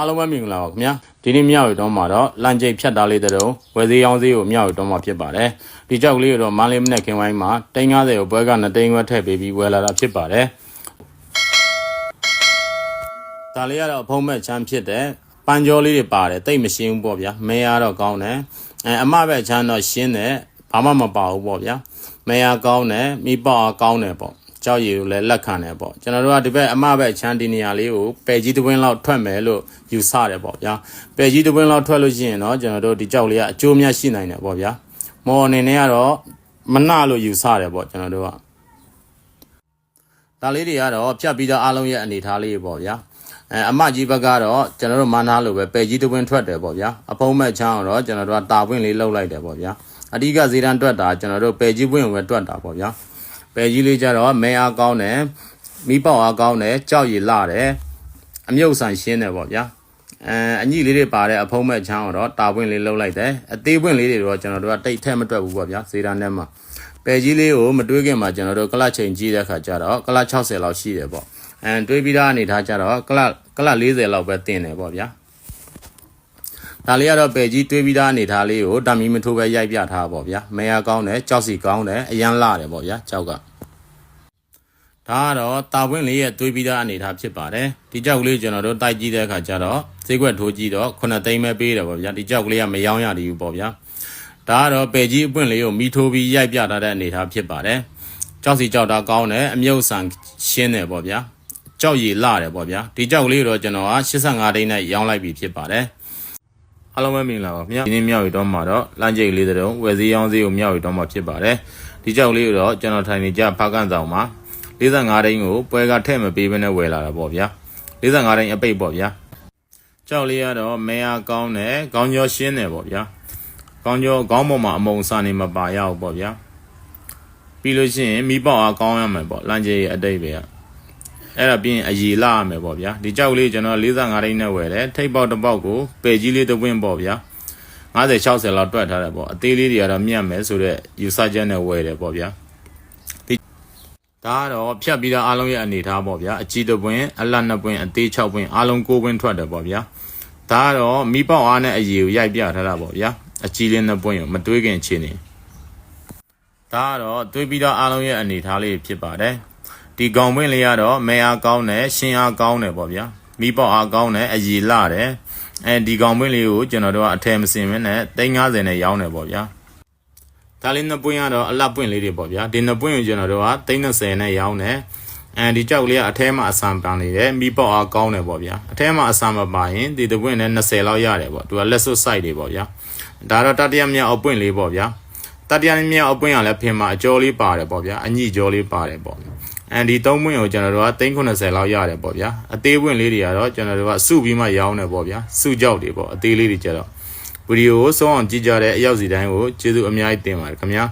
အားလုံးပဲမင်္ဂလာပါခင်ဗျာဒီနေ့မြောက်ရတော့မှာတော့လမ်းကျိတ်ဖြတ်သားလေးတဲ့တုံးဝယ်သေးရောင်းသေးကိုမြောက်ရတော့မှာဖြစ်ပါတယ်ဒီကြောက်ကလေးကိုတော့မန်းလေးမနဲ့ခင်ဝိုင်းမှာတိန်း90ကိုပွဲက2တိန်းခွဲထည့်ပေးပြီးဝယ်လာတာဖြစ်ပါတယ်ဒါလေးကတော့ဖုံးမဲ့ချမ်းဖြစ်တဲ့ပန်းကြောလေးတွေပါတယ်တိတ်မရှင်းဘူးပေါ့ဗျာမဲရတော့ကောင်းတယ်အဲအမဘက်ချမ်းတော့ရှင်းတယ်ဘာမှမပါဘူးပေါ့ဗျာမဲရကောင်းတယ်မိပေါအားကောင်းတယ်ပေါ့ ကြောက်ရည်ကိုလည်းလက်ခံတယ်ပေါ့ကျွန်တော်တို့ကဒီဘက်အမဘက်ချမ်းဒီနေရာလေးကိုပယ်ကြီးတစ်ဝင်းလောက်ထွက်မယ်လို့ယူဆတယ်ပေါ့ဗျာပယ်ကြီးတစ်ဝင်းလောက်ထွက်လို့ရှိရင်တော့ကျွန်တော်တို့ဒီကြောက်လေးကအကျိုးများရှိနိုင်တယ်ပေါ့ဗျာမော်အနေနဲ့ကတော့မနှလို့ယူဆတယ်ပေါ့ကျွန်တော်တို့ကဒါလေးတွေကတော့ဖြတ်ပြီးတော့အားလုံးရဲ့အနေထားလေးပေါ့ဗျာအဲအမကြီးဘက်ကတော့ကျွန်တော်တို့မန်းသားလိုပဲပယ်ကြီးတစ်ဝင်းထွက်တယ်ပေါ့ဗျာအဖုံးမဲ့ချမ်းတော့ကျွန်တော်တို့ကတာပွင့်လေးလှုပ်လိုက်တယ်ပေါ့ဗျာအဓိကဇေတန်းတွက်တာကျွန်တော်တို့ပယ်ကြီးပွင့်ကိုပဲတွက်တာပေါ့ဗျာ ပယ်ကြီးလေးကြတော့မဲအားကောင်းတယ်မိပေါက်အားကောင်းတယ်ကြောက်ရည်လာတယ်အမြုပ်ဆန်ရှင်းတယ်ပေါ့ဗျာအဲအညိလေးတွေပါတဲ့အဖုံးမဲ့ချမ်းတော့တာပွင့်လေးလှုပ်လိုက်တယ်အသေးပွင့်လေးတွေတော့ကျွန်တော်တို့ကတိတ်ထဲမတွက်ဘူးပေါ့ဗျာဇေတာနဲ့မှာပယ်ကြီးလေးကိုမတွေးခင်မှာကျွန်တော်တို့ကလတ်ချိန်ကြီးတဲ့ခါကျတော့ကလတ်60လောက်ရှိတယ်ပေါ့အဲတွေးပြီးသားအနေထားကျတော့ကလတ်ကလတ်40လောက်ပဲတင်တယ်ပေါ့ဗျာ ဒါလေးကတော့ပယ်ကြီးတွေးပြီးသားအနေထားလေးကိုတမီမထိုးပဲရိုက်ပြထားပါဗျာမဲရကောင်းတယ်ကြောက်စီကောင်းတယ်အရန်လာတယ်ပေါ့ဗျာကြောက်ကဒါကတော့တာပွင့်လေးရဲ့တွေးပြီးသားအနေထားဖြစ်ပါတယ်ဒီကြောက်ကလေးကျွန်တော်တို့တိုက်ကြည့်တဲ့အခါကျတော့ဈေးကွက်ထိုးကြည့်တော့9သိန်းပဲပေးတယ်ပေါ့ဗျာဒီကြောက်ကလေးကမယောင်းရသေးဘူးပေါ့ဗျာဒါကတော့ပယ်ကြီးအပွင့်လေးကိုမိထိုးပြီးရိုက်ပြထားတဲ့အနေထားဖြစ်ပါတယ်ကြောက်စီကြောက်တာကောင်းတယ်အမြုပ်ဆန်ရှင်းတယ်ပေါ့ဗျာကြောက်ရည်လာတယ်ပေါ့ဗျာဒီကြောက်ကလေးကိုတော့ကျွန်တော်က85သိန်းနဲ့ရောင်းလိုက်ပြီဖြစ်ပါတယ် အားလုံးပဲမင်္ဂလာပါခင်ဗျာဒီနေ့မြောက်ရီတော့မှာတော့လမ်းကျိတ်လေးတုံးဝယ်စည်းရောင်းစည်းကိုမြောက်ရီတော့မှာဖြစ်ပါတယ်ဒီကြောက်လေးကိုတော့ကျွန်တော်ထိုင်နေကြဖားကန်ဆောင်မှာ45တိန်းကိုပွဲကထဲ့မပေးဘဲနဲ့ဝယ်လာတာပေါ့ဗျာ45တိန်းအပိတ်ပေါ့ဗျာကြောက်လေးကတော့မဲအားကောင်းတယ်ခေါင်းကျော်ရှင်းတယ်ပေါ့ဗျာခေါင်းကျော်ခေါင်းပေါ်မှာအမုံစာနေမပါရဘူးပေါ့ဗျာပြီးလို့ရှိရင်မိပေါက်အားကောင်းရမယ်ပေါ့လမ်းကျိတ်ရဲ့အတိတ်ပဲက အဲ့ဒါပြီးရင်အยีလာရမယ်ပေါ့ဗျာဒီကြောက်လေးကျွန်တော်45တိန်းနဲ့ဝယ်တယ်ထိပ်ပေါက်တစ်ပေါက်ကိုပယ်ကြီးလေးတစ်ဝင်းပေါ့ဗျာ50 60လောက်တွက်ထားတယ်ပေါ့အသေးလေးတွေကတော့မြတ်မယ်ဆိုတော့ယူဆချက်နဲ့ဝယ်တယ်ပေါ့ဗျာဒီဒါကတော့ဖြတ်ပြီးတော့အားလုံးရဲ့အနေထားပေါ့ဗျာအကြီးတစ်ပွင့်အလတ်နှစ်ပွင့်အသေး6ပွင့်အားလုံး9ပွင့်ထွက်တယ်ပေါ့ဗျာဒါကတော့မိပေါက်အားနဲ့အยีကိုရိုက်ပြထားတာပေါ့ဗျာအကြီးလေးနှစ်ပွင့်ကိုမတွေးခင်ချင်းနေဒါကတော့တွေးပြီးတော့အားလုံးရဲ့အနေထားလေးဖြစ်ပါတယ် ဒီကောင်ပွင့်လေးကတော့မဲအားကောင်းတယ်ရှင်အားကောင်းတယ်ပေါ့ဗျာမိပေါက်အားကောင်းတယ်အည်လာတယ်အဲဒီကောင်ပွင့်လေးကိုကျွန်တော်တို့ကအထည်မစင်မနဲ့350နဲ့ရောင်းတယ်ပေါ့ဗျာဒါလေးနှစ်ပွင့်ကတော့အလတ်ပွင့်လေးတွေပေါ့ဗျာဒီနှစ်ပွင့်ကိုကျွန်တော်တို့က330နဲ့ရောင်းတယ်အဲဒီကြောက်လေးကအထဲမှာအဆံပန်နေတယ်မိပေါက်အားကောင်းတယ်ပေါ့ဗျာအထဲမှာအဆံမပါရင်ဒီတစ်ပွင့်နဲ့20လောက်ရတယ်ပေါ့သူကလက်စွပ် site တွေပေါ့ဗျာဒါတော့တတိယမြောက်အပွင့်လေးပေါ့ဗျာ တတိယမြောက်အပွင့်ရလဲဖင်မှာအကျော်လေးပါတယ်ပေါ့ဗျာအညိကျော်လေးပါတယ်ပေါ့အန်ဒီ၃ပွင့်ကိုကျွန်တော်တို့က390လောက်ရတယ်ပေါ့ဗျာအသေးပွင့်လေးတွေကတော့ကျွန်တော်တို့ကစုပြီးမှရောင်းတယ်ပေါ့ဗျာစုကြောက်တွေပေါ့အသေးလေးတွေကျတော့ဗီဒီယိုကိုဆုံးအောင်ကြည့်ကြတဲ့အရောက်စီတိုင်းကိုကျေးဇူးအများကြီးတင်ပါတယ်ခင်ဗျာ